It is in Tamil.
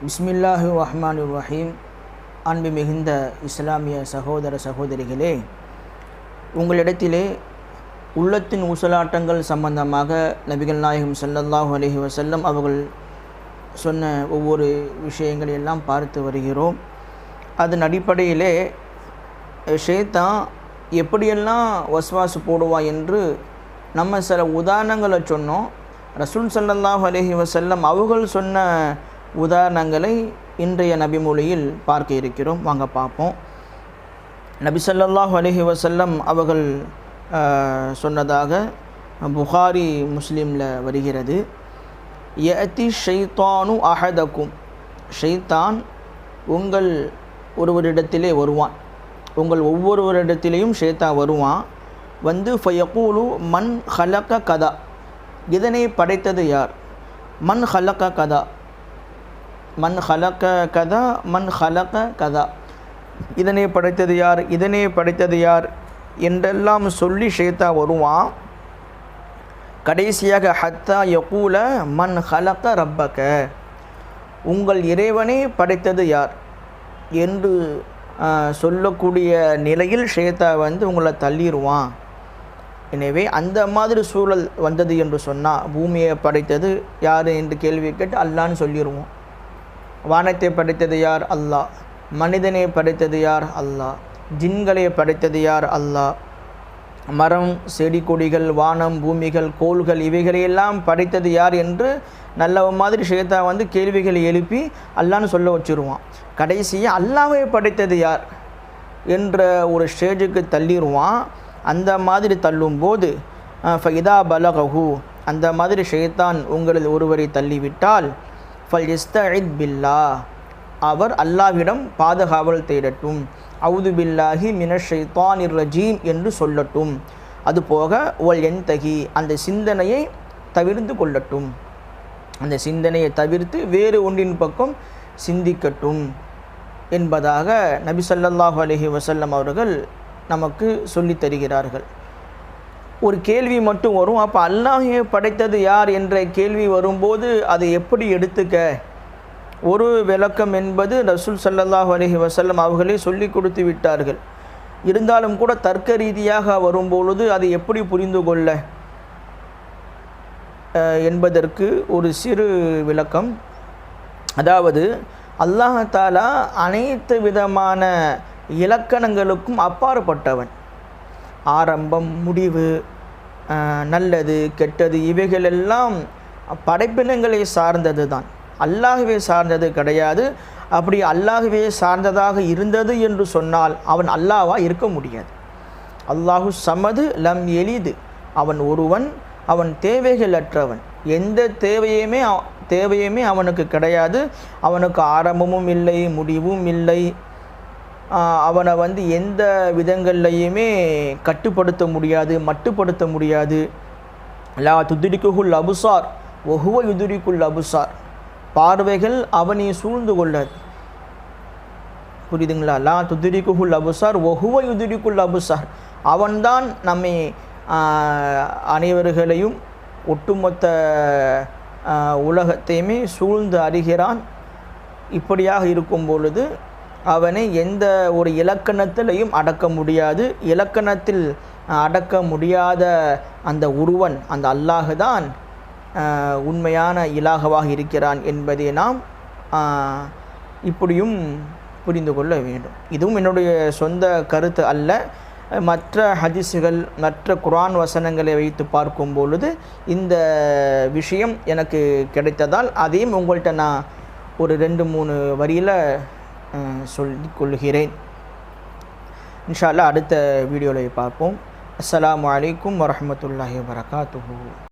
பிஸ்மில்லாஹு ரஹ்மான் ரஹீம் அன்பு மிகுந்த இஸ்லாமிய சகோதர சகோதரிகளே உங்களிடத்திலே உள்ளத்தின் ஊசலாட்டங்கள் சம்பந்தமாக நபிகள் நாயகம் சல்லல்லாஹு அலஹி வசல்லம் அவர்கள் சொன்ன ஒவ்வொரு விஷயங்களை எல்லாம் பார்த்து வருகிறோம். அதன் அடிப்படையிலே ஷேத்தான் எப்படியெல்லாம் வஸ்வாசு போடுவா என்று நம்ம சில உதாரணங்களை சொன்னோம். ரசூல் சல்லல்லாஹு அலஹி வசல்லம் அவர்கள் சொன்ன உதாரணங்களை இன்றைய நபிமொழியில் பார்க்க இருக்கிறோம். வாங்க பார்ப்போம். நபி சொல்லாஹ் அலஹி வசல்லம் அவர்கள் சொன்னதாக புகாரி முஸ்லீமில் வருகிறது. எத்தி ஷைத்தானு அஹதக்கும் ஷைத்தான் உங்கள் ஒருவரிடத்திலே வருவான். உங்கள் ஒவ்வொருவரிடத்திலேயும் ஷேத்தா வருவான். வந்து ஃபயக்கூலு மண் ஹலக்க கதா. இதனை படைத்தது யார்? மண் ஹலக்க கதா. மண் ஹலக்க கதா மண் ஹலக்க கதா. இதனை படைத்தது யார்? இதனை படைத்தது யார்? என்றெல்லாம் சொல்லி ஷேத்தா வருவான். கடைசியாக ஹத்தா யகூல மண் ஹலக்க ரப்பக்க உங்கள் இறைவனை படைத்தது யார்? என்று சொல்லக்கூடிய நிலையில் ஷேத்தா வந்து உங்களை தள்ளிடுவான் எனவே அந்த மாதிரி சூழல் வந்தது என்று சொன்னால் பூமியை படைத்தது யார்? என்று கேள்வி கேட்டு அல்லான்னு சொல்லிடுவோம் வானத்தை படைத்தது யார்? அல்லாஹ். மனிதனை படைத்தது யார்? அல்லாஹ். ஜின்களை படைத்தது யார்? அல்லாஹ். மரம் செடி கொடிகள் வானம் பூமிகள் கோள்கள் இவைகளையெல்லாம் படைத்தது யார் என்று நல்ல மாதிரி ஷேத்தா வந்து கேள்விகளை எழுப்பி அல்லான்னு சொல்ல வச்சிருவான். கடைசியாக அல்லாவை படைத்தது யார்? என்ற ஒரு ஸ்டேஜுக்கு தள்ளிடுவான் அந்த மாதிரி தள்ளும்போது ஃபைதா பலகஹு அந்த மாதிரி ஷேத்தான் உங்களில் ஒருவரை தள்ளிவிட்டால் ஃபல் இஸ்தஇத் பில்லா அவர் அல்லாஹ்விடம் பாதுகாவல் தேடட்டும். அவுது பில்லாஹி மினஷ் ரஜீம் என்று சொல்லட்டும். அதுபோக ஒல் என்தகி அந்த சிந்தனையை தவிர்த்து கொள்ளட்டும். அந்த சிந்தனையை தவிர்த்து வேறு ஒன்றின் பக்கம் சிந்திக்கட்டும். என்பதாக நபி ஸல்லல்லாஹு அலஹி வசல்லம் அவர்கள் நமக்கு சொல்லித் தருகிறார்கள். ஒரு கேள்வி மட்டும் வரும். அப்போ அல்லாஹே படைத்தது யார் என்ற கேள்வி வரும்போது அதை எப்படி எடுத்துக்க? ஒரு விளக்கம் என்பது ரசூல் ஸல்லல்லாஹு அலஹி வசல்லம் அவர்களே சொல்லி கொடுத்து விட்டார்கள். இருந்தாலும் கூட தர்க்க ரீதியாக வரும்பொழுது அதை எப்படி புரிந்து கொள்ள? என்பதற்கு ஒரு சிறு விளக்கம். அதாவது அல்லாஹாலா அனைத்து விதமான இலக்கணங்களுக்கும் அப்பாற்பட்டவன். ஆரம்பம் முடிவு நல்லது கெட்டது இவைகளெல்லாம் படைப்பினங்களை சார்ந்தது தான். அல்லாகவே சார்ந்தது கிடையாது. அப்படி அல்லாகவே சார்ந்ததாக இருந்தது என்று சொன்னால் அவன் அல்லாவாக இருக்க முடியாது. அல்லாஹு சமது லம் எளிது. அவன் ஒருவன் அவன் தேவைகள் அற்றவன் எந்த தேவையுமே தேவையுமே அவனுக்கு கிடையாது. அவனுக்கு ஆரம்பமும் இல்லை முடிவும் இல்லை. அவனை வந்து எந்த விதங்கள்லையுமே கட்டுப்படுத்த முடியாது மட்டுப்படுத்த முடியாது. லா துதிரிக்குல் அபுசார் ஒகுவ யுதுரிக்குல் அபுசார். பார்வைகள் அவனை சூழ்ந்து கொள்ளாது. புரியுதுங்களா? லா துதிரிக்குல் அபுசார் ஒகுவ யுதுரிக்குல் அபுசார். அவன்தான் நம்மை அனைவர்களையும் ஒட்டுமொத்த உலகத்தையுமே சூழ்ந்து அறிகிறான். இப்படியாக இருக்கும் பொழுது அவனை எந்த ஒரு இலக்கணத்திலையும் அடக்க முடியாது. இலக்கணத்தில் அடக்க முடியாத அந்த உருவன் அந்த அல்லாஹு தான் உண்மையான இலாகவாக இருக்கிறான் என்பதை நாம் இப்படியும் புரிந்து கொள்ள வேண்டும். இதுவும் என்னுடைய சொந்த கருத்து அல்ல. மற்ற ஹதிஸுகள் மற்ற குரான் வசனங்களை வைத்து பார்க்கும் பொழுது இந்த விஷயம் எனக்கு கிடைத்ததால் அதையும் உங்கள்கிட்ட நான் ஒரு ரெண்டு மூணு வரியில் சொல்லி கொள்கிறேன் இன்ஷா அல்லாஹ் அடுத்த வீடியோவில் பார்ப்போம். அஸ்லாம் வலைக்கம் வரமத்துல்லாஹி வரகாத்து